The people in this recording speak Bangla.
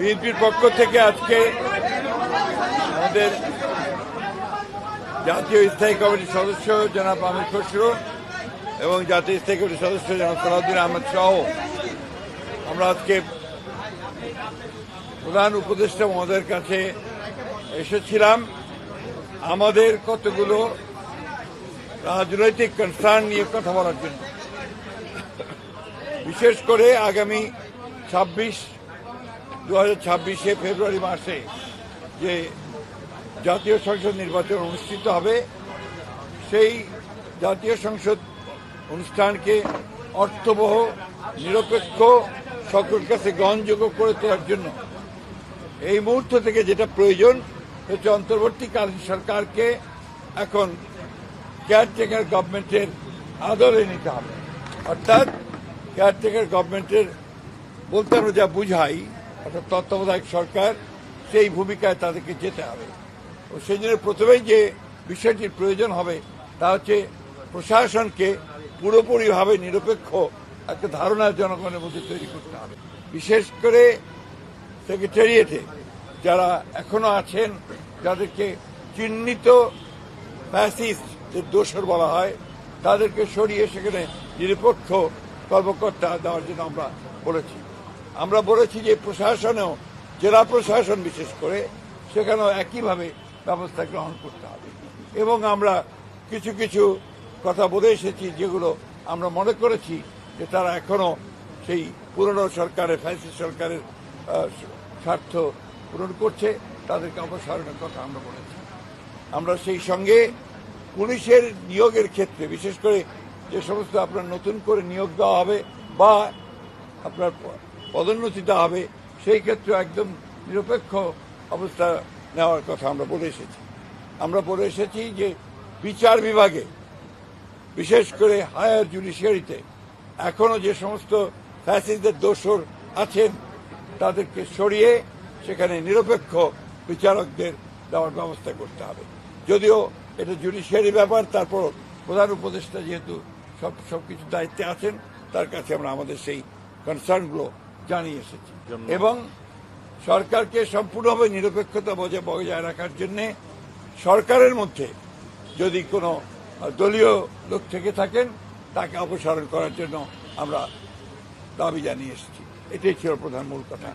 বিএনপির পক্ষ থেকে আজকে আমাদের জাতীয় স্থায়ী কমিটির সদস্য জনাব আমির খসরু এবং জাতীয় স্থায়ী কমিটির সদস্য জনাব সালাউদ্দিন আহমেদ সহ আমরা আজকে প্রধান উপদেষ্টা মহোদয়ের কাছে এসেছিলাম। আমাদের কতগুলো রাজনৈতিক কনসার্ন নিয়ে কথা বলার জন্য। বিশেষ করে আগামী ছাব্বিশ দু হাজার ছাব্বিশে ফেব্রুয়ারি মাসে যে জাতীয় সংসদ নির্বাচন অনুষ্ঠিত হবে, সেই জাতীয় সংসদ অনুষ্ঠানকে অর্থবহ, নিরপেক্ষ সকল কাছে গ্রহণযোগ্য করে তোলার জন্য এই মুহূর্ত থেকে যেটা প্রয়োজন হচ্ছে অন্তর্বর্তীকালীন সরকারকে এখন কেয়ারটেকার গভর্নমেন্টের আদলে নিতে হবে। অর্থাৎ কেয়ারটেকার গভর্নমেন্টের বলতে আমরা যা বুঝাই অর্থাৎ তত্ত্বাবধায়ক সরকার, সেই ভূমিকায় তাদেরকে যেতে হবে। ও সেই জন্য প্রথমেই যে বিষয়টির প্রয়োজন হবে, তা হচ্ছে প্রশাসনকে পুরোপুরিভাবে নিরপেক্ষ একটা ধারণা জনগণের মধ্যে তৈরি করতে হবে। বিশেষ করে সেক্রেটারিয়েটে যারা এখনও আছেন, যাদেরকে চিহ্নিত দোষর বলা হয়, তাদেরকে সরিয়ে সেখানে নিরপেক্ষ কর্মকর্তা দেওয়ার জন্য আমরা বলেছি। আমরা বলেছি যে প্রশাসনেও, জেলা প্রশাসন বিশেষ করে, সেখানেও একইভাবে ব্যবস্থা গ্রহণ করতে হবে। এবং আমরা কিছু কিছু কথা বলে এসেছি যেগুলো আমরা মনে করেছি যে তারা এখনও সেই পুরনো সরকারের, ফ্যাসিস্ট সরকারের স্বার্থ পূরণ করছে, তাদেরকে অপসারণের কথা আমরা বলেছি। আমরা সেই সঙ্গে পুলিশের নিয়োগের ক্ষেত্রে, বিশেষ করে যে সমস্ত আপনার নতুন করে নিয়োগ দেওয়া হবে বা আপনার প- পদোন্নতি দেওয়া হবে, সেই ক্ষেত্রে একদম নিরপেক্ষ অবস্থা নেওয়ার কথা আমরা বলে এসেছি। আমরা বলে এসেছি যে বিচার বিভাগে, বিশেষ করে হায়ার জুডিশিয়ারিতে, এখনও যে সমস্ত ফ্যাসিস্টদের দোষর আছেন, তাদেরকে সরিয়ে সেখানে নিরপেক্ষ বিচারকদের দেওয়ার ব্যবস্থা করতে হবে। যদিও এটা জুডিশিয়ারি ব্যাপার, তারপর প্রধান উপদেষ্টা যেহেতু সব, সবকিছু দায়িত্বে আছেন, তার কাছে আমরা আমাদের সেই কনসার্নগুলো জানিয়ে। এসেছি এবং সরকারকে সম্পূর্ণভাবে নিরপেক্ষতা বজায় বজায় রাখার জন্যে সরকারের মধ্যে যদি কোনো দলীয় লোক থেকে থাকেন তাকে অপসারণ করার জন্য আমরা দাবি জানিয়ে এসেছি। এটাই ছিল প্রধান মূল কথা।